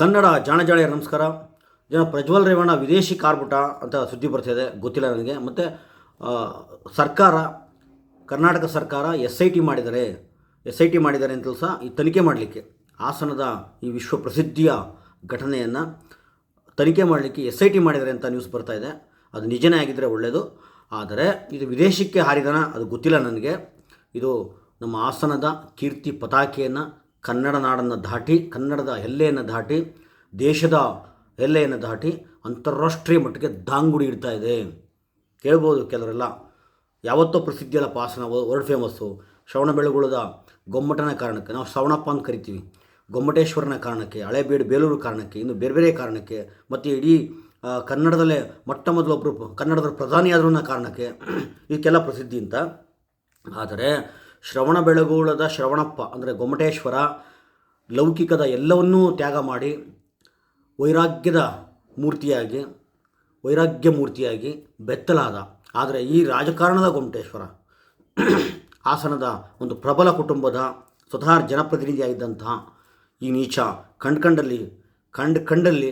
ಕನ್ನಡ ಜಾಣ ಜಾಳಿಯರ ನಮಸ್ಕಾರ. ಜನ ಪ್ರಜ್ವಲ್ ರೇವಣ್ಣ ವಿದೇಶಿ ಕಾರ್ಪುಟ ಅಂತ ಸುದ್ದಿ ಬರ್ತಿದೆ. ಗೊತ್ತಿಲ್ಲ ನನಗೆ. ಮತ್ತು ಸರ್ಕಾರ, ಕರ್ನಾಟಕ ಸರ್ಕಾರ ಎಸ್ ಐ ಟಿ ಮಾಡಿದ್ದಾರೆ ಎಸ್ ಐ ಟಿ ಮಾಡಿದ್ದಾರೆ ಅಂತಲೂ ಸಹ ಈ ತನಿಖೆ ಮಾಡಲಿಕ್ಕೆ, ಹಾಸನದ ಈ ವಿಶ್ವ ಪ್ರಸಿದ್ಧಿಯ ಘಟನೆಯನ್ನು ತನಿಖೆ ಮಾಡಲಿಕ್ಕೆ ಎಸ್ ಐ ಟಿ ಮಾಡಿದ್ದಾರೆ ಅಂತ ನ್ಯೂಸ್ ಬರ್ತಾ ಇದೆ. ಅದು ನಿಜನೇ ಆಗಿದ್ದರೆ ಒಳ್ಳೆಯದು ಆದರೆ, ಇದು ವಿದೇಶಕ್ಕೆ ಹಾರಿದನ ಅದು ಗೊತ್ತಿಲ್ಲ ನನಗೆ. ಇದು ನಮ್ಮ ಹಾಸನದ ಕೀರ್ತಿ ಪತಾಕೆಯನ್ನು ಕನ್ನಡ ನಾಡನ್ನು ದಾಟಿ, ಕನ್ನಡದ ಎಲ್ಲೆಯನ್ನು ದಾಟಿ, ದೇಶದ ಎಲ್ಲೆಯನ್ನು ದಾಟಿ ಅಂತಾರಾಷ್ಟ್ರೀಯ ಮಟ್ಟಕ್ಕೆ ದಾಂಗುಡಿ ಇಡ್ತಾ ಇದೆ. ಕೇಳ್ಬೋದು ಕೆಲವರೆಲ್ಲ. ಯಾವತ್ತೋ ಪ್ರಸಿದ್ಧಿಯಲ್ಲ ಪಾಸನ ವರ್ಲ್ಡ್ ಫೇಮಸ್ಸು ಶ್ರವಣಬೆಳಗೊಳದ ಗೊಮ್ಮಟನ ಕಾರಣಕ್ಕೆ, ನಾವು ಶ್ರವಣಪ್ಪ ಅಂತ ಕರಿತೀವಿ. ಗೊಮ್ಮಟೇಶ್ವರನ ಕಾರಣಕ್ಕೆ, ಹಳೇಬೀಡು ಬೇಲೂರು ಕಾರಣಕ್ಕೆ, ಇನ್ನು ಬೇರೆ ಬೇರೆ ಕಾರಣಕ್ಕೆ, ಮತ್ತು ಇಡೀ ಕನ್ನಡದಲ್ಲೇ ಮೊಟ್ಟ ಮೊದಲು ಒಬ್ಬರು ಕನ್ನಡದ ಪ್ರಧಾನಿಯಾದ್ರೂ ಕಾರಣಕ್ಕೆ ಇದಕ್ಕೆಲ್ಲ ಪ್ರಸಿದ್ಧಿ ಅಂತ. ಆದರೆ ಶ್ರವಣ ಬೆಳಗೊಳದ ಶ್ರವಣಪ್ಪ ಅಂದರೆ ಗೊಮ್ಮಟೇಶ್ವರ ಲೌಕಿಕದ ಎಲ್ಲವನ್ನೂ ತ್ಯಾಗ ಮಾಡಿ ವೈರಾಗ್ಯದ ಮೂರ್ತಿಯಾಗಿ, ವೈರಾಗ್ಯ ಮೂರ್ತಿಯಾಗಿ ಬೆತ್ತಲಾದ. ಆದರೆ ಈ ರಾಜಕಾರಣದ ಗೊಮಟೇಶ್ವರ ಹಾಸನದ ಒಂದು ಪ್ರಬಲ ಕುಟುಂಬದ ಸ್ವತಃ ಜನಪ್ರತಿನಿಧಿಯಾಗಿದ್ದಂತಹ ಈ ನೀಚ ಕಂಡ್ಕಂಡಲ್ಲಿ ಕಂಡು ಕಂಡಲ್ಲಿ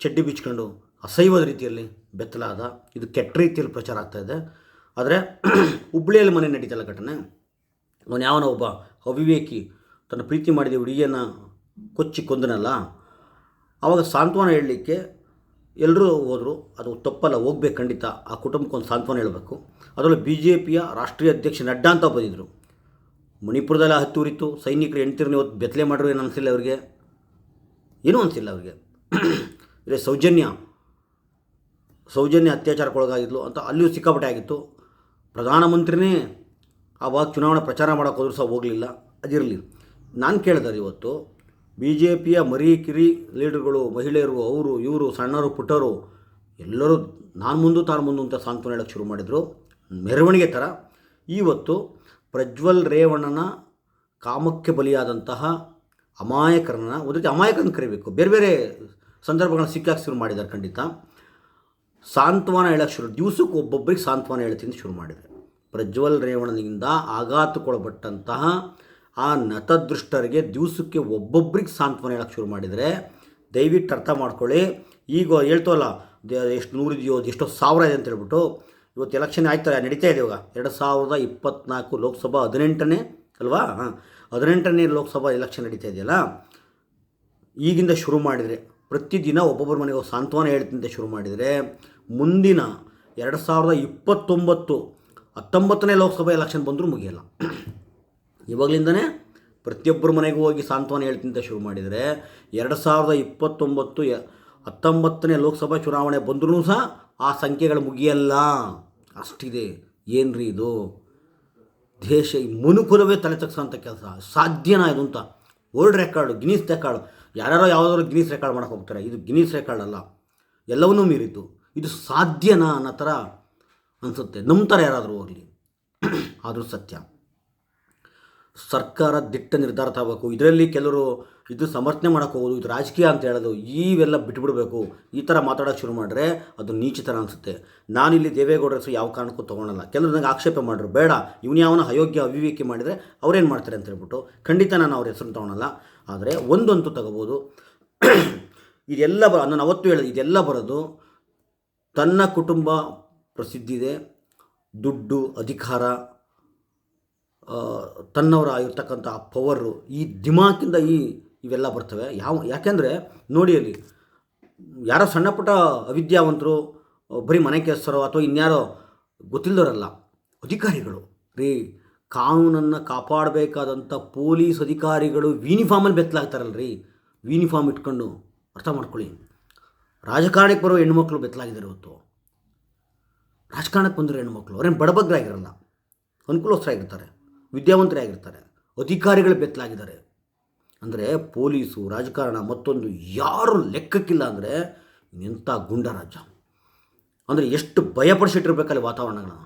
ಚಡ್ಡಿ ಬಿಚ್ಕೊಂಡು ಅಸಹ್ಯವಾದ ರೀತಿಯಲ್ಲಿ ಬೆತ್ತಲಾದ. ಇದು ಕೆಟ್ಟ ರೀತಿಯಲ್ಲಿ ಪ್ರಚಾರ ಆಗ್ತಾ ಇದೆ. ಆದರೆ ಹುಬ್ಳಿಯಲ್ಲಿ ಮನೆ ನಡೀತಲ್ಲ ಘಟನೆ. ಅವನು ಯಾವನೋ ಒಬ್ಬ ಅವಿವೇಕಿ ತನ್ನ ಪ್ರೀತಿ ಮಾಡಿದ ಹುಡುಗಿಯನ್ನು ಕೊಚ್ಚಿ ಕೊಂದನಲ್ಲ ಆವಾಗ ಸಾಂತ್ವನ ಹೇಳಲಿಕ್ಕೆ ಎಲ್ಲರೂ ಹೋದರು. ಅದು ತಪ್ಪಲ್ಲ, ಹೋಗ್ಬೇಕು ಖಂಡಿತ. ಆ ಕುಟುಂಬಕ್ಕೊಂದು ಸಾಂತ್ವನ ಹೇಳಬೇಕು. ಅದರಲ್ಲೂ ಬಿ ಜೆ ಪಿಯ ರಾಷ್ಟ್ರೀಯ ಅಧ್ಯಕ್ಷ ನಡ್ಡಾ ಅಂತ ಬಂದಿದ್ದರು ಮಣಿಪುರದಲ್ಲಿ ಹತ್ತೂರಿತ್ತು ಸೈನಿಕರು ಹೆಣ್ತಿರನ್ನ ಇವತ್ತು ಬೆತ್ತಲೆ ಮಾಡಿದ್ರು ಏನು ಅನಿಸಿಲ್ಲ ಅವರಿಗೆ. ಏನೂ ಅನಿಸಿಲ್ಲ ಅವ್ರಿಗೆ. ಇದೇ ಸೌಜನ್ಯ ಸೌಜನ್ಯ ಅತ್ಯಾಚಾರಕ್ಕೊಳಗಾಗಿದ್ಲು ಅಂತ ಅಲ್ಲಿಯೂ ಸಿಕ್ಕಾಪಟ್ಟೆ ಆಗಿತ್ತು. ಪ್ರಧಾನಮಂತ್ರಿನೇ ಆವಾಗ ಚುನಾವಣೆ ಪ್ರಚಾರ ಮಾಡೋಕೆ ಹೋದ್ರೂ ಸಹ ಹೋಗಲಿಲ್ಲ. ಅದಿರಲಿ. ನಾನು ಕೇಳಿದಾರೆ ಇವತ್ತು ಬಿ ಜೆ ಪಿಯ ಮರಿ ಕಿರಿ ಲೀಡರ್ಗಳು, ಮಹಿಳೆಯರು, ಅವರು, ಇವರು, ಸಣ್ಣರು, ಪುಟ್ಟರು, ಎಲ್ಲರೂ ನಾನು ಮುಂದು, ತಾನು ಮುಂದು ಅಂತ ಸಾಂತ್ವನ ಹೇಳೋಕ್ಕೆ ಶುರು ಮಾಡಿದರು. ಮೆರವಣಿಗೆ ಥರ ಇವತ್ತು ಪ್ರಜ್ವಲ್ ರೇವಣ್ಣನ ಕಾಮಕ್ಕೆ ಬಲಿಯಾದಂತಹ ಅಮಾಯಕರನ್ನ, ಒಂದು ರೀತಿ ಅಮಾಯಕನ ಕರಿಬೇಕು. ಬೇರೆ ಬೇರೆ ಸಂದರ್ಭಗಳನ್ನ ಸಿಕ್ಕಾಕಿ ಶುರು ಮಾಡಿದ್ದಾರೆ ಖಂಡಿತ. ಸಾಂತ್ವನ ಹೇಳಕ್ಕೆ ಶುರು, ದಿವಸಕ್ಕೆ ಒಬ್ಬೊಬ್ಬರಿಗೆ ಸಾಂತ್ವನ ಹೇಳ್ತೀನಿ ಶುರು ಮಾಡಿದೆ. ಪ್ರಜ್ವಲ್ ರೇವಣನಿಂದ ಆಘಾತಕ್ಕೊಳಪಟ್ಟಂತಹ ಆ ನತದೃಷ್ಟರಿಗೆ ದಿವಸಕ್ಕೆ ಒಬ್ಬೊಬ್ಬರಿಗೆ ಸಾಂತ್ವನ ಹೇಳಕ್ಕೆ ಶುರು ಮಾಡಿದರೆ, ದಯವಿಟ್ಟು ಅರ್ಥ ಮಾಡ್ಕೊಳ್ಳಿ. ಈಗ ಹೇಳ್ತವಲ್ಲ ಎಷ್ಟು ನೂರಿದೆಯೋ ಎಷ್ಟೋ ಸಾವಿರ ಇದೆ ಅಂತ ಹೇಳ್ಬಿಟ್ಟು, ಇವತ್ತು ಎಲೆಕ್ಷನ್ ಆಯ್ತಾರೆ ನಡೀತಾ ಇದೆ ಇವಾಗ. ಎರಡು ಸಾವಿರದ ಇಪ್ಪತ್ತ್ನಾಲ್ಕು ಲೋಕಸಭಾ ಹದಿನೆಂಟನೇ, ಅಲ್ವಾ? ಹಾಂ. ಹದಿನೆಂಟನೇ ಲೋಕಸಭಾ ಎಲೆಕ್ಷನ್ ನಡೀತಾ ಇದೆಯಲ್ಲ, ಈಗಿಂದ ಶುರು ಮಾಡಿದರೆ, ಪ್ರತಿದಿನ ಒಬ್ಬೊಬ್ಬರ ಮನೆಗೆ ಸಾಂತ್ವನ ಹೇಳ್ತಿಂತ ಶುರು ಮಾಡಿದರೆ, ಮುಂದಿನ ಎರಡು ಸಾವಿರದ ಇಪ್ಪತ್ತೊಂಬತ್ತು ಹತ್ತೊಂಬತ್ತನೇ ಲೋಕಸಭಾ ಎಲೆಕ್ಷನ್ ಬಂದರೂ ಮುಗಿಯಲ್ಲ. ಇವಾಗಲಿಂದನೇ ಪ್ರತಿಯೊಬ್ಬರ ಮನೆಗೂ ಹೋಗಿ ಸಾಂತ್ವನ ಹೇಳ್ತಿಂತ ಶುರು ಮಾಡಿದರೆ ಎರಡು ಸಾವಿರದ ಇಪ್ಪತ್ತೊಂಬತ್ತು ಹತ್ತೊಂಬತ್ತನೇ ಲೋಕಸಭಾ ಚುನಾವಣೆ ಬಂದರೂ ಸಹ ಆ ಸಂಖ್ಯೆಗಳು ಮುಗಿಯಲ್ಲ. ಅಷ್ಟಿದೆ. ಏನ್ರಿ ಇದು? ದೇಶ ಈ ಮನುಕುಲವೇ ತಲೆ ತಗ್ಸೋಂಥ ಕೆಲಸ. ಸಾಧ್ಯನಾ ಇದು ಅಂತ? ವರ್ಲ್ಡ್ ರೆಕಾರ್ಡು ಗಿನೀಸ್ ರೆಕಾರ್ಡ್ ಯಾರ್ಯಾರೋ ಯಾವುದಾದ್ರು ಗಿನೀಸ್ ರೆಕಾರ್ಡ್ ಮಾಡೋಕೆ ಹೋಗ್ತಾರೆ. ಇದು ಗಿನೀಸ್ ರೆಕಾರ್ಡ್ ಅಲ್ಲ. ಎಲ್ಲವನ್ನೂ ಮೀರಿತು ಇದು ಸಾಧ್ಯನಾ ಅನ್ನೋ ಥರ ಅನಿಸುತ್ತೆ. ನಂಬ್ತಾರೆ ಯಾರಾದರೂ ಹೋಗಲಿ. ಆದರೂ ಸತ್ಯ. ಸರ್ಕಾರ ದಿಟ್ಟ ನಿರ್ಧಾರ ತಗೋಬೇಕು. ಇದರಲ್ಲಿ ಕೆಲವರು ಇದು ಸಮರ್ಥನೆ ಮಾಡೋಕೆ ಹೋಗೋದು ಇದು ರಾಜಕೀಯ ಅಂತ ಹೇಳೋದು ಇವೆಲ್ಲ ಬಿಟ್ಬಿಡಬೇಕು. ಈ ಥರ ಮಾತಾಡೋಕ್ಕೆ ಶುರು ಮಾಡಿದ್ರೆ ಅದು ನೀಚಿತರ ಅನಿಸುತ್ತೆ. ನಾನಿಲ್ಲಿ ದೇವೇಗೌಡರ ಹೆಸರು ಯಾವ ಕಾರಣಕ್ಕೂ ತೊಗೊಳಲ್ಲ. ಕೆಲವರು ನನಗೆ ಆಕ್ಷೇಪ ಮಾಡಿದ್ರು ಬೇಡ, ಇವನು ಯಾವನ ಅಯೋಗ್ಯ ಅವಿವೇಕಿ ಮಾಡಿದರೆ ಅವ್ರೇನು ಮಾಡ್ತಾರೆ ಅಂತ ಹೇಳ್ಬಿಟ್ಟು ಖಂಡಿತ ನಾನು ಅವ್ರ ಹೆಸರು ತೊಗೊಳಲ್ಲ. ಆದರೆ ಒಂದಂತೂ ತಗೋಬೋದು. ಇದೆಲ್ಲ ಬ ನಾನು ಅವತ್ತು ಹೇಳಿದೆ, ಇದೆಲ್ಲ ಬರೋದು ತನ್ನ ಕುಟುಂಬ ಪ್ರಸಿದ್ಧಿದೆ ದುಡ್ಡು, ಅಧಿಕಾರ ತನ್ನವರ ಆಗಿರ್ತಕ್ಕಂಥ ಪವರು ಈ ದಿಮಾಕಿಂದ ಈ ಇವೆಲ್ಲ ಬರ್ತವೆ. ಯಾವ, ಯಾಕೆಂದರೆ ನೋಡಿ ಅಲ್ಲಿ, ಯಾರೋ ಸಣ್ಣ ಪುಟ್ಟ ಅವಿದ್ಯಾವಂತರು, ಬರೀ ಮನೆ ಕೆಲಸರೋ ಅಥವಾ ಇನ್ಯಾರೋ ಗೊತ್ತಿಲ್ಲದವರಲ್ಲ ಅಧಿಕಾರಿಗಳು. ರೀ ಕಾನೂನನ್ನು ಕಾಪಾಡಬೇಕಾದಂಥ ಪೊಲೀಸ್ ಅಧಿಕಾರಿಗಳು ಯೂನಿಫಾರ್ಮಲ್ಲಿ ಬೆತ್ತಲಾಗ್ತಾರಲ್ರಿ. ಯೂನಿಫಾರ್ಮ್ ಇಟ್ಕೊಂಡು ಅರ್ಥ ಮಾಡ್ಕೊಳ್ಳಿ. ರಾಜಕಾರಣಕ್ಕೆ ಬರೋ ಹೆಣ್ಮಕ್ಳು ಬೆತ್ತಲಾಗಿದ್ದಾರೆ ಇವತ್ತು. ರಾಜಕಾರಣಕ್ಕೆ ಬಂದರೆ ಹೆಣ್ಮಕ್ಳು ಅವ್ರೇನು ಬಡಬಗ್ರಾಗಿರಲ್ಲ, ಅನುಕೂಲಸ್ಥರಾಗಿರ್ತಾರೆ, ವಿದ್ಯಾವಂತರಾಗಿರ್ತಾರೆ, ಅಧಿಕಾರಿಗಳು ಬೆತ್ತಲಾಗಿದ್ದಾರೆ. ಅಂದರೆ ಪೊಲೀಸು, ರಾಜಕಾರಣ ಮತ್ತೊಂದು ಯಾರು ಲೆಕ್ಕಕ್ಕಿಲ್ಲ ಅಂದರೆ ಎಂಥ ಗುಂಡ ರಾಜ್ಯ ಅಂದರೆ ಎಷ್ಟು ಭಯಪಡಿಸಿಟ್ಟಿರ್ಬೇಕಲ್ಲ ವಾತಾವರಣಗಳನ್ನ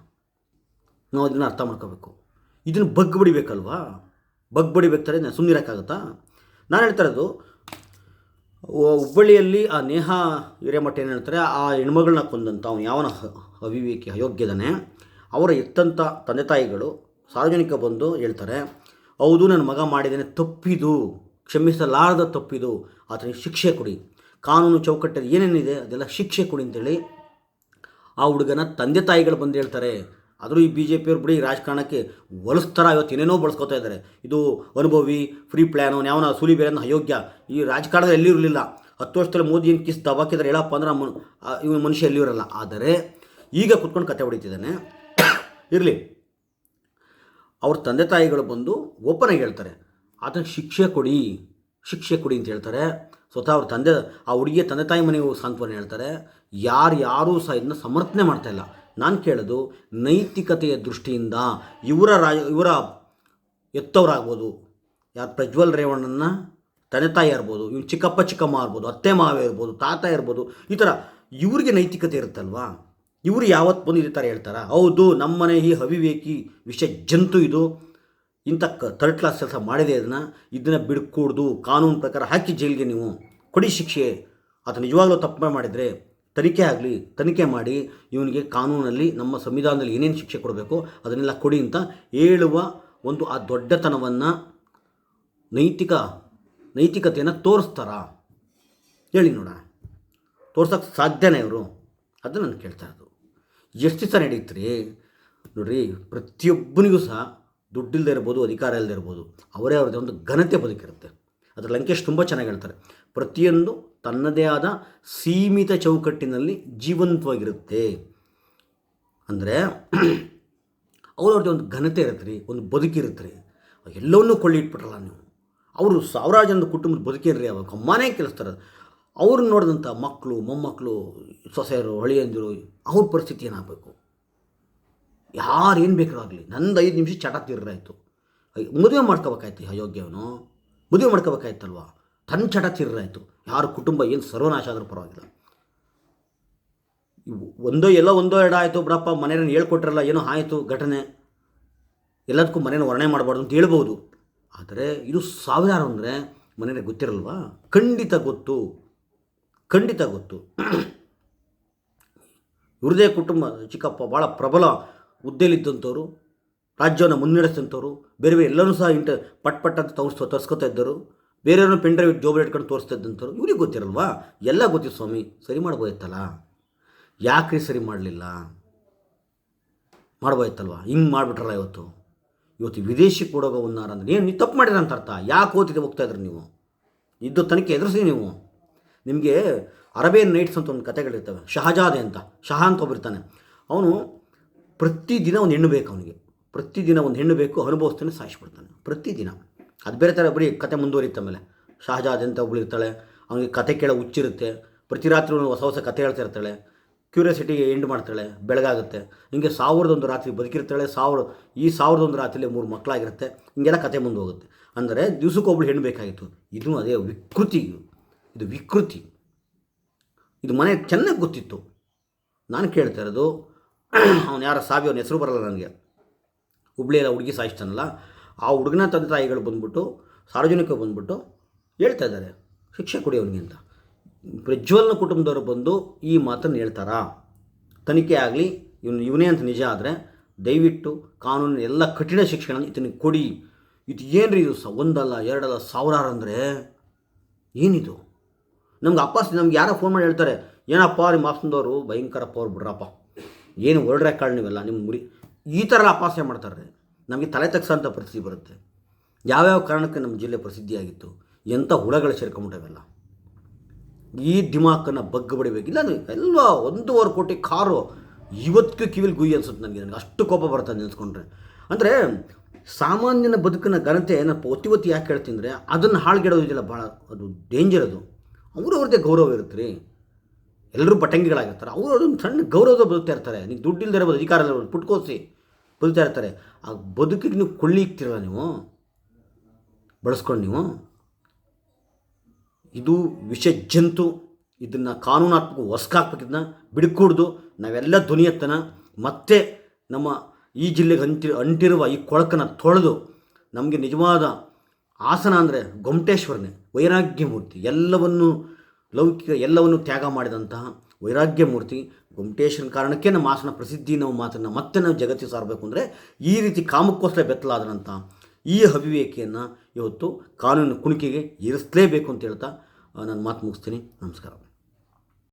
ನಾವು ಅದನ್ನು ಅರ್ಥ ಮಾಡ್ಕೋಬೇಕು. ಇದನ್ನು ಬಗ್ ಬಡಿಬೇಕಲ್ವಾ? ಬಗ್ ಬಡಿಬೇಕಾದ್ರೆ ನಾನು ಸುಮ್ಮನಿರೋಕ್ಕಾಗತ್ತಾ ನಾನು ಹೇಳ್ತಾ ಇರೋದು ಹುಬ್ಬಳ್ಳಿಯಲ್ಲಿ ಆ ನೇಹ ಹಿರೇಮಠ ಏನು ಹೇಳ್ತಾರೆ, ಆ ಹೆಣ್ಮಗಳನ್ನ ಕೊಂದಂಥ ಅವನು ಯಾವನ ಅವಿವೇಕಿ ಅಯೋಗ್ಯದನೆ. ಅವರ ಎತ್ತಂಥ ತಂದೆ ತಾಯಿಗಳು ಸಾರ್ವಜನಿಕ ಬಂದು ಹೇಳ್ತಾರೆ, ಹೌದು ನನ್ನ ಮಗ ಮಾಡಿದ್ದೇನೆ ತಪ್ಪಿದು, ಕ್ಷಮಿಸಲಾರದ ತಪ್ಪಿದು, ಆತನಿಗೆ ಶಿಕ್ಷೆ ಕೊಡಿ. ಕಾನೂನು ಚೌಕಟ್ಟಲ್ಲಿ ಏನೇನಿದೆ ಅದೆಲ್ಲ ಶಿಕ್ಷೆ ಕೊಡಿ ಅಂತೇಳಿ ಆ ಹುಡುಗನ ತಂದೆ ತಾಯಿಗಳು ಬಂದು ಹೇಳ್ತಾರೆ ಆದರೂ ಈ ಬಿ ಜೆ ಪಿಯವ್ರು ಬಿಡಿ ರಾಜಕಾರಣಕ್ಕೆ ಹೊಲಿಸ್ತಾರ ಇವತ್ತು ಏನೇನೋ ಬಳಸ್ಕೊತಾ ಇದ್ದಾರೆ. ಇದು ಅನುಭವಿ ಫ್ರೀ ಪ್ಲ್ಯಾನು ಯಾವನ ಸೂಲಿ ಬೇರೆ ಅಯೋಗ್ಯ ಈ ರಾಜಕಾರಣದಲ್ಲಿ ಎಲ್ಲಿ ಇರಲಿಲ್ಲ. ಹತ್ತು ವರ್ಷದಲ್ಲಿ ಮೋದಿ ಏನು ಕಿಸ್ ದಬಾಕಿದ್ರೆ ಹೇಳಪ್ಪ ಅಂದ್ರೆ ಇವನು ಮನುಷ್ಯ ಎಲ್ಲಿ ಇರಲ್ಲ. ಆದರೆ ಈಗ ಕುತ್ಕೊಂಡು ಕತೆ ಹೊಡಿತಿದ್ದಾನೆ. ಇರಲಿ. ಅವ್ರ ತಂದೆ ತಾಯಿಗಳು ಬಂದು ಓಪನಾಗಿ ಹೇಳ್ತಾರೆ ಆತನ ಶಿಕ್ಷೆ ಕೊಡಿ ಶಿಕ್ಷೆ ಕೊಡಿ ಅಂತ ಹೇಳ್ತಾರೆ. ಸ್ವತಃ ಅವ್ರ ತಂದೆ, ಆ ಹುಡುಗಿಯ ತಂದೆ ತಾಯಿ ಮನೆಗೆ ಸಾಂತ್ವನ ಹೇಳ್ತಾರೆ. ಯಾರು ಯಾರೂ ಸಹ ಇದನ್ನ ಸಮರ್ಥನೆ ಮಾಡ್ತಾ ಇಲ್ಲ. ನಾನು ಕೇಳೋದು ನೈತಿಕತೆಯ ದೃಷ್ಟಿಯಿಂದ ಇವರ ರಾಜ ಇವರ ಎತ್ತವರಾಗ್ಬೋದು. ಯಾರು ಪ್ರಜ್ವಲ್ ರೇವಣ್ಣನ ತಂದೆ ತಾಯಿ ಇರ್ಬೋದು ಇವ್ನು ಚಿಕ್ಕಪ್ಪ ಚಿಕ್ಕಮ್ಮ ಇರ್ಬೋದು ಅತ್ತೆ ಮಾವ ಇರ್ಬೋದು, ತಾತ ಇರ್ಬೋದು, ಈ ಥರ ಇವರಿಗೆ ನೈತಿಕತೆ ಇರುತ್ತಲ್ವಾ? ಇವರು ಯಾವತ್ತು ಬಂದು ಇದೇ ಥರ ಹೇಳ್ತಾರೆ? ಹೌದು, ನಮ್ಮನೆ ಈ ಅವಿವೇಕಿ ವಿಷ ಜಂತು ಇದು. ಇಂಥ ಕ ಥರ್ಡ್ ಕ್ಲಾಸ್ ಕೆಲಸ ಮಾಡಿದೆ ಅದನ್ನು ಇದನ್ನು ಬಿಡ್ಕೂಡ್ದು, ಕಾನೂನು ಪ್ರಕಾರ ಹಾಕಿ ಜೈಲಿಗೆ ನೀವು ಕೊಡಿ ಶಿಕ್ಷೆ. ಅದು ನಿಜವಾಗ್ಲೂ ತಪ್ಪು ಮಾಡಿದರೆ ತನಿಖೆ ಆಗಲಿ, ತನಿಖೆ ಮಾಡಿ ಇವನಿಗೆ ಕಾನೂನಲ್ಲಿ ನಮ್ಮ ಸಂವಿಧಾನದಲ್ಲಿ ಏನೇನು ಶಿಕ್ಷೆ ಕೊಡಬೇಕು, ಅದನ್ನೆಲ್ಲ ಕೊಡಿ ಅಂತ ಹೇಳುವ ಒಂದು ಆ ದೊಡ್ಡತನವನ್ನು ನೈತಿಕ, ನೈತಿಕತೆಯನ್ನು ತೋರಿಸ್ತಾರ? ಹೇಳಿ ನೋಡ ತೋರ್ಸೋಕ್ಕೆ ಸಾಧ್ಯನೇ ಇವರು? ಅದು ನಾನು ಕೇಳ್ತಾ ಇರೋದು. ಎಷ್ಟು ದಿವಸ ನಡೀತ್ರಿ? ನೋಡ್ರಿ, ಪ್ರತಿಯೊಬ್ಬನಿಗೂ ಸಹ ದುಡ್ಡಿಲ್ಲದೆ ಇರ್ಬೋದು, ಅಧಿಕಾರ ಇಲ್ಲದೆ ಇರ್ಬೋದು, ಅವರೇ ಅವ್ರದ್ದೇ ಒಂದು ಘನತೆ ಬದುಕಿರುತ್ತೆ. ಅದರ ಲಂಕೇಶ್ ತುಂಬ ಚೆನ್ನಾಗಿ ಹೇಳ್ತಾರೆ, ಪ್ರತಿಯೊಂದು ತನ್ನದೇ ಆದ ಸೀಮಿತ ಚೌಕಟ್ಟಿನಲ್ಲಿ ಜೀವಂತವಾಗಿರುತ್ತೆ. ಅಂದರೆ ಅವ್ರವ್ರದ್ದು ಒಂದು ಘನತೆ ಇರುತ್ತೆ ರೀ, ಒಂದು ಬದುಕಿರುತ್ತೆ ರೀ. ಎಲ್ಲವನ್ನೂ ಕೊಳ್ಳಿ ಇಟ್ಬಿಟ್ರಲ್ಲ ನೀವು. ಅವರು ಸಾವಿರಾರು ಜನದ ಕುಟುಂಬದ ಬದುಕಿರ್ರಿ ಅವಾಗ ಕಮ್ಮನೇ ಕೆಲಸ್ತಾರೆ ಅವ್ರನ್ನ ನೋಡಿದಂಥ ಮಕ್ಕಳು ಮೊಮ್ಮಕ್ಕಳು ಸೊಸೆಯರು, ಹಳಿಯಂದಿರು, ಅವ್ರ ಪರಿಸ್ಥಿತಿ ಏನಾಗಬೇಕು? ಯಾರು ಏನು ಬೇಕಾದ್ರೂ ಆಗಲಿ. ನಂದು ಐದು ನಿಮಿಷ ಚಟ ತೀರ್ರಾಯ್ತು. ಮದುವೆ ಮಾಡ್ಕೋಬೇಕಾಯ್ತು ಅಯೋಗ್ಯವನು ಮದುವೆ ಮಾಡ್ಕೋಬೇಕಾಯ್ತಲ್ವಾ? ತನ್ನ ಚಟ ತೀರ್ರಾಯಿತು ಯಾರ ಕುಟುಂಬ ಏನು ಸರ್ವನಾಶ ಆದರೂ ಪರವಾಗಿಲ್ಲ. ಒಂದೋ ಎಲ್ಲೋ ಒಂದೋ ಎರಡ ಆಯಿತು ಬಿಡಪ್ಪ ಮನೇನ ಹೇಳ್ಕೊಟ್ರಲ್ಲ, ಏನೋ ಆಯಿತು ಘಟನೆ. ಎಲ್ಲದಕ್ಕೂ ಮನೇನ ವರ್ಣೆ ಮಾಡಬಾರ್ದು ಅಂತ ಹೇಳ್ಬೋದು. ಆದರೆ ಇದು ಸಾವಿರಾರು ಅಂದರೆ ಮನೆಗೆ ಗೊತ್ತಿರಲ್ವಾ? ಖಂಡಿತ ಗೊತ್ತು. ಖಂಡಿತ ಗೊತ್ತು. ಇವ್ರದೇ ಕುಟುಂಬ, ಚಿಕ್ಕಪ್ಪ, ಭಾಳ ಪ್ರಬಲ ಹುದ್ದೆಯಲ್ಲಿದ್ದಂಥವ್ರು. ರಾಜ್ಯವನ್ನು ಮುನ್ನಡೆಸಿದಂಥವ್ರು, ಬೇರೆ ಬೇರೆ ಎಲ್ಲರೂ ಸಹ ಇಂಟ ಪಟ್ ಪಟ್ ಅಂತ ತೋರಿಸ್ ತರ್ಸ್ಕೊತಾ ಇದ್ದರು. ಬೇರೆಯವ್ರನ್ನ ಪೆನ್ ಡ್ರೈವ್ ಜೋಬಲ್ ಇಟ್ಕೊಂಡು ತೋರಿಸ್ತಾ ಇದ್ದಂಥವ್ರು, ಇವ್ರಿಗೆ ಗೊತ್ತಿರಲ್ವಾ? ಎಲ್ಲ ಗೊತ್ತಿತ್ತು ಸ್ವಾಮಿ, ಸರಿ ಮಾಡ್ಬೋದಿತ್ತಲ್ಲ? ಯಾಕ್ರಿ ಸರಿ ಮಾಡಲಿಲ್ಲ? ಮಾಡ್ಬೋದಿತ್ತಲ್ವಾ? ಹಿಂಗೆ ಮಾಡಿಬಿಟ್ರಲ್ಲ ಇವತ್ತು? ಇವತ್ತು ವಿದೇಶಿ ಕೊಡೋಗ ಉನ್ನಾರ ಅಂದ್ರೆ ನೀವು ತಪ್ಪು ಮಾಡಿರ ಅಂತ ಅರ್ಥ? ಯಾಕೆ ಓದಿದೆ ಹೋಗ್ತಾ ಇದ್ರಿ ನೀವು? ಇದ್ದು ತನಿಖೆ ಎದುರಿಸಿ ನೀವು. ನಿಮಗೆ ಅರಬೇನ್ ನೈಟ್ಸ್ ಅಂತ ಒಂದು ಕತೆಗಳಿರ್ತವೆ ಶಹಜಾದೆ ಅಂತ. ಶಹ ಅಂತ ಒಬ್ಬರಿರ್ತಾನೆ ಅವನು ಪ್ರತಿದಿನ ಒಂದು ಹೆಣ್ಣು ಬೇಕು ಅವನಿಗೆ. ಪ್ರತಿದಿನ ಒಂದು ಹೆಣ್ಣು ಬೇಕು, ಅನುಭವಿಸ್ತಾನೆ ಸಾಯಿಸ್ಬಿಡ್ತಾನೆ. ಪ್ರತಿದಿನ. ಅದು ಬೇರೆ ಥರ ಬರೀ ಕತೆ ಮುಂದುವರಿತ ಆಮೇಲೆ. ಶಹಜಾದ್ ಅಂತ ಒಬ್ಳು ಇರ್ತಾಳೆ, ಅವನಿಗೆ ಕತೆ ಕೇಳೋ ಹುಚ್ಚಿರುತ್ತೆ. ಪ್ರತಿ ರಾತ್ರಿ ಹೊಸ ಹೊಸ ಕತೆ ಹೇಳ್ತಾ ಇರ್ತಾಳೆ. ಕ್ಯೂರಿಯಾಸಿಟಿಗೆ ಎಂಡ್ ಮಾಡ್ತಾಳೆ, ಬೆಳಗಾಗುತ್ತೆ. ಹಿಂಗೆ ಸಾವಿರದೊಂದು ರಾತ್ರಿ ಬದುಕಿರ್ತಾಳೆ, ಸಾವಿರ, ಈ ಸಾವಿರದ ಒಂದು ರಾತ್ರಿಯಲ್ಲಿ ಮೂರು ಮಕ್ಕಳಾಗಿರುತ್ತೆ. ಹಿಂಗೆಲ್ಲ ಕತೆ ಮುಂದೆ ಹೋಗುತ್ತೆ ಅಂದರೆ ದಿವ್ಸಕ್ಕೊಬ್ಳು ಹೆಣ್ಣು ಬೇಕಾಗಿತ್ತು. ಇದು ಅದೇ ವಿಕೃತಿ ಇದು. ಇದು ವಿಕೃತಿ. ಇದು ಮನೆ ಚೆನ್ನಾಗಿ ಗೊತ್ತಿತ್ತು. ನಾನು ಕೇಳ್ತಾ ಇರೋದು, ಅವನು ಯಾರ ಸಾವಿ ಅವನ ಹೆಸರು ಬರಲ್ಲ ನನಗೆ. ಹುಬ್ಳಿಯೆಲ್ಲ ಹುಡುಗಿ ಸಾಯಿಸ್ತಾನಲ್ಲ, ಆ ಹುಡುಗನ ತಂದೆ ತಾಯಿಗಳು ಬಂದ್ಬಿಟ್ಟು ಸಾರ್ವಜನಿಕ ಬಂದ್ಬಿಟ್ಟು ಹೇಳ್ತಾ ಇದ್ದಾರೆ, ಶಿಕ್ಷೆ ಕೊಡಿ ಅವನಿಗೆ ಅಂತ. ಪ್ರಜ್ವಲ್ನ ಕುಟುಂಬದವರು ಬಂದು ಈ ಮಾತನ್ನು ಹೇಳ್ತಾರಾ? ತನಿಖೆ ಆಗಲಿ, ಇವನು, ಇವನೇ ಅಂತ ನಿಜ ಆದರೆ ದಯವಿಟ್ಟು ಕಾನೂನು ಎಲ್ಲ ಕಠಿಣ ಶಿಕ್ಷೆಗಳನ್ನು ಇತನಿಗೆ ಕೊಡಿ. ಇದು ಏನು ಇದು ಸ, ಒಂದಲ್ಲ, ಎರಡಲ್ಲ, ಸಾವಿರಾರು ಅಂದರೆ ಏನಿದು? ನಮ್ಗೆ ಅಪ್ಪ, ನಮ್ಗೆ ಯಾರೋ ಫೋನ್ ಮಾಡಿ ಹೇಳ್ತಾರೆ, ಏನಪ್ಪ ನಿಮ್ಮ ಆಪ್ಸಂದವರು ಭಯಂಕರ ಪವರ್ ಬಿಡ್ರಪ್ಪ. ಏನು ಹೊರಡ್ರೆ ಕಾಳು ನೀವೆಲ್ಲ, ನಿಮ್ಮ ಮುರಿ. ಈ ಥರ ಅಪಾಸ್ಯ ಮಾಡ್ತಾರೆ. ನಮಗೆ ತಲೆ ತಗ್ಸೋಂಥ ಪರಿಸ್ಥಿತಿ ಬರುತ್ತೆ. ಯಾವ್ಯಾವ ಕಾರಣಕ್ಕೆ ನಮ್ಮ ಜಿಲ್ಲೆ ಪ್ರಸಿದ್ಧಿಯಾಗಿತ್ತು? ಎಂಥ ಹುಳಗಳು ಸೇರ್ಕೊಂಬಿಟ್ಟವೆಲ್ಲ? ಈ ದಿಮಾಕನ್ನು ಬಗ್ಗ ಬಡಿಬೇಕಿಲ್ಲ ಎಲ್ಲ ಒಂದೂವರೆ ಕೋಟಿ ಕಾರು ಇವತ್ತಿಗೂ ಕಿವಿಲ್ ಗುಯ್ಯಿ ಅನ್ಸುತ್ತೆ ನನಗೆ. ನನಗೆ ಅಷ್ಟು ಕೋಪ ಬರುತ್ತೆ ನೆನೆಸ್ಕೊಂಡ್ರೆ. ಅಂದರೆ ಸಾಮಾನ್ಯನ ಬದುಕಿನ ಘನತೆ ನಾನು ಒತ್ತಿ ಒತ್ತಿ ಯಾಕೆ ಹೇಳ್ತೀನಿ ಅದನ್ನು ಹಾಳ್ಗೆಡೋದಿಲ್ಲ ಭಾಳ ಅದು ಡೇಂಜರ್ ಅದು. ಅವರು ಅವ್ರದ್ದೇ ಗೌರವ ಇರುತ್ತೆ ರೀ ಎಲ್ಲರೂ ಪಟಂಗಿಗಳಾಗಿರ್ತಾರೆ. ಅವರು ಅದೊಂದು ಸಣ್ಣ ಗೌರವದ ಬದುಕ್ತಾ ಇರ್ತಾರೆ. ನೀವು ದುಡ್ಡಿಲ್ಲದೆ ಇರ್ಬೋದು ಅಧಿಕಾರ ಪುಟ್ಕೋಸಿ. ಬದುಕ್ತಾ ಇರ್ತಾರೆ. ಆ ಬದುಕಿಗೆ ನೀವು ಕೊಳ್ಳಿ ನೀವು? ಬಳಸ್ಕೊಂಡು ನೀವು? ಇದು ವಿಷ ಜಂತು, ಇದನ್ನು ಕಾನೂನಾತ್ಮಕ ಹೊಸ್ಕಾಕ್ಬೇಕು ಇದನ್ನ ಬಿಡ್ಕೂಡ್ದು. ನಾವೆಲ್ಲ ಧ್ವನಿಯತ್ತನ. ಮತ್ತೆ ನಮ್ಮ ಈ ಜಿಲ್ಲೆಗೆ ಅಂಟಿ, ಅಂಟಿರುವ ಈ ಕೊಳಕನ್ನು ತೊಳೆದು ನಮಗೆ ನಿಜವಾದ ಆಸನ ಅಂದರೆ ಗೊಮಟೇಶ್ವರನೇ ವೈರಾಗ್ಯ ಮೂರ್ತಿ ಎಲ್ಲವನ್ನು ಲೌಕಿಕ, ಎಲ್ಲವನ್ನು ತ್ಯಾಗ ಮಾಡಿದಂತಹ ವೈರಾಗ್ಯ ಮೂರ್ತಿ ಗೊಮಟೇಶ್ವರನ ಕಾರಣಕ್ಕೆ ನಮ್ಮ ಆಸನ ಪ್ರಸಿದ್ಧಿ ನಾವು ಮಾತನ್ನು ಮತ್ತೆ ನಾವು ಜಗತ್ತಿಗೆ ಸಾರಬೇಕು ಅಂದರೆ ಈ ರೀತಿ ಕಾಮಕ್ಕೋಸ್ಕರ ಬೆತ್ತಲಾದನಂತ ಈ ಅವಿವೇಕೆಯನ್ನು ಇವತ್ತು ಕಾನೂನು ಕುಣಿಕೆಗೆ ಇರಿಸಲೇಬೇಕು ಅಂತ ಹೇಳ್ತಾ ನಾನು ಮಾತು ಮುಗಿಸ್ತೀನಿ. ನಮಸ್ಕಾರ.